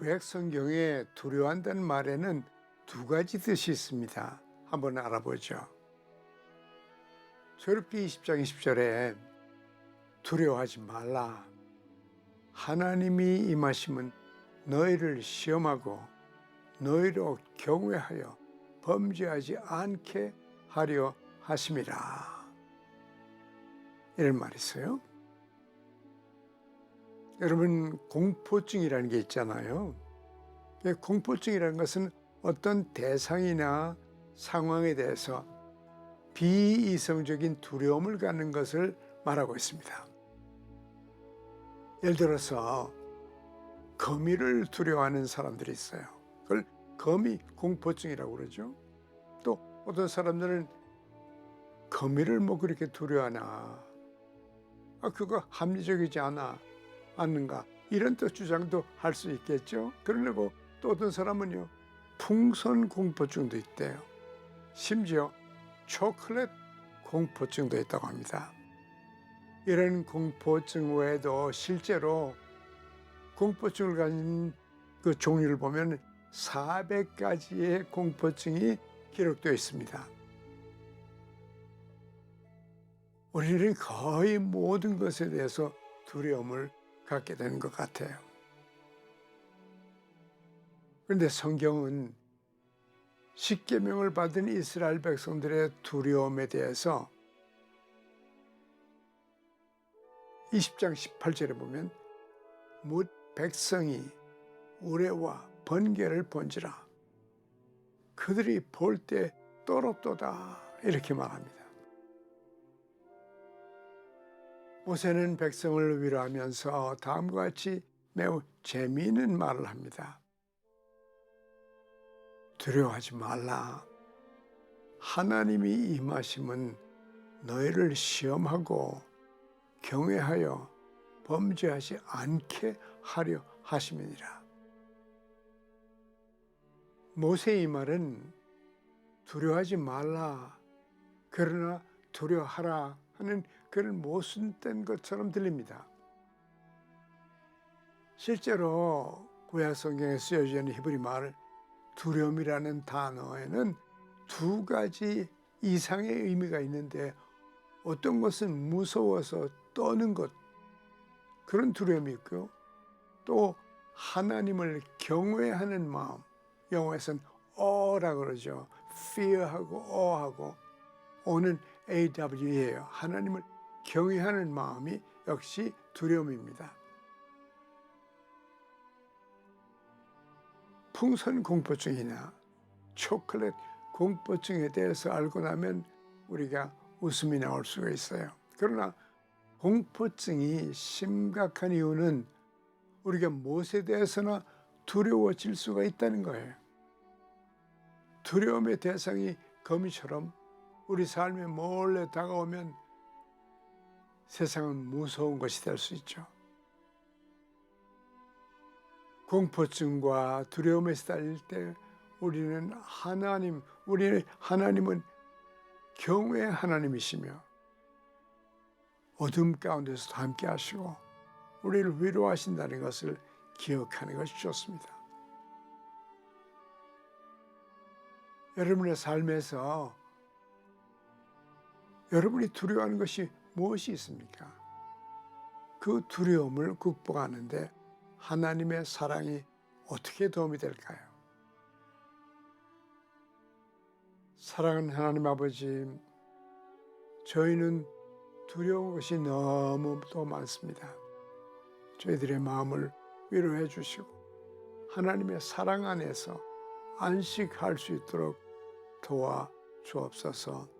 구약 성경에 두려워한다는 말에는 두 가지 뜻이 있습니다. 한번 알아보죠. 출애굽기 20장 20절에 두려워하지 말라. 하나님이 임하심은 너희를 시험하고 너희로 경외하여 범죄하지 않게 하려 하심이라. 이런 말이 있어요. 여러분 공포증이라는 게 있잖아요. 이 공포증이라는 것은 어떤 대상이나 상황에 대해서 비이성적인 두려움을 갖는 것을 말하고 있습니다. 예를 들어서 거미를 두려워하는 사람들이 있어요. 그걸 거미 공포증이라고 그러죠. 또 어떤 사람들은 거미를 뭐 그렇게 두려워하나? 아, 그거 합리적이지 않아. 않는가? 이런 또 주장도 할 수 있겠죠. 그러려고 또 어떤 사람은요, 풍선 공포증도 있대요. 심지어 초콜릿 공포증도 있다고 합니다. 이런 공포증 외에도 실제로 공포증을 가진 그 종류를 보면 400가지의 공포증이 기록되어 있습니다. 우리는 거의 모든 것에 대해서 두려움을 갖게 되는 것 같아요. 그런데 성경은 십계명을 받은 이스라엘 백성들의 두려움에 대해서 20장 18절에 보면 묻 백성이 우레와 번개를 본지라 그들이 볼 때 떨었도다 이렇게 말합니다. 모세는 백성을 위로하면서 다음과 같이 매우 재미있는 말을 합니다. 두려워하지 말라. 하나님이 임하심은 너희를 시험하고 경외하여 범죄하지 않게 하려 하심이니라. 모세의 말은 두려워하지 말라. 그러나 두려워하라 하는 그런 모순된 것처럼 들립니다. 실제로 구약 성경에 있는 히브리 말 두려움이라는 단어에는 두 가지 이상의 의미가 있는데 어떤 것은 무서워서 떠는 것 그런 두려움이 있고요. 또 하나님을 경외하는 마음 영어에서는 어라 그러죠. fear하고 어하고 어는 AW예요. 하나님을 경외하는 마음이 역시 두려움입니다. 풍선 공포증이나 초콜릿 공포증에 대해서 알고 나면 우리가 웃음이 나올 수가 있어요. 그러나 공포증이 심각한 이유는 우리가 무엇에 대해서나 두려워질 수가 있다는 거예요. 두려움의 대상이 거미처럼 우리 삶에 몰래 다가오면 세상은 무서운 것이 될 수 있죠. 공포증과 두려움에 시달릴 때 우리는 하나님, 우리 하나님은 경외의 하나님이시며 어둠 가운데서도 함께 하시고 우리를 위로하신다는 것을 기억하는 것이 좋습니다. 여러분의 삶에서 여러분이 두려워하는 것이 무엇이 있습니까? 그 두려움을 극복하는데 하나님의 사랑이 어떻게 도움이 될까요? 사랑하는 하나님 아버지, 저희는 두려운 것이 너무도 많습니다. 저희들의 마음을 위로해 주시고 하나님의 사랑 안에서 안식할 수 있도록 도와 주옵소서.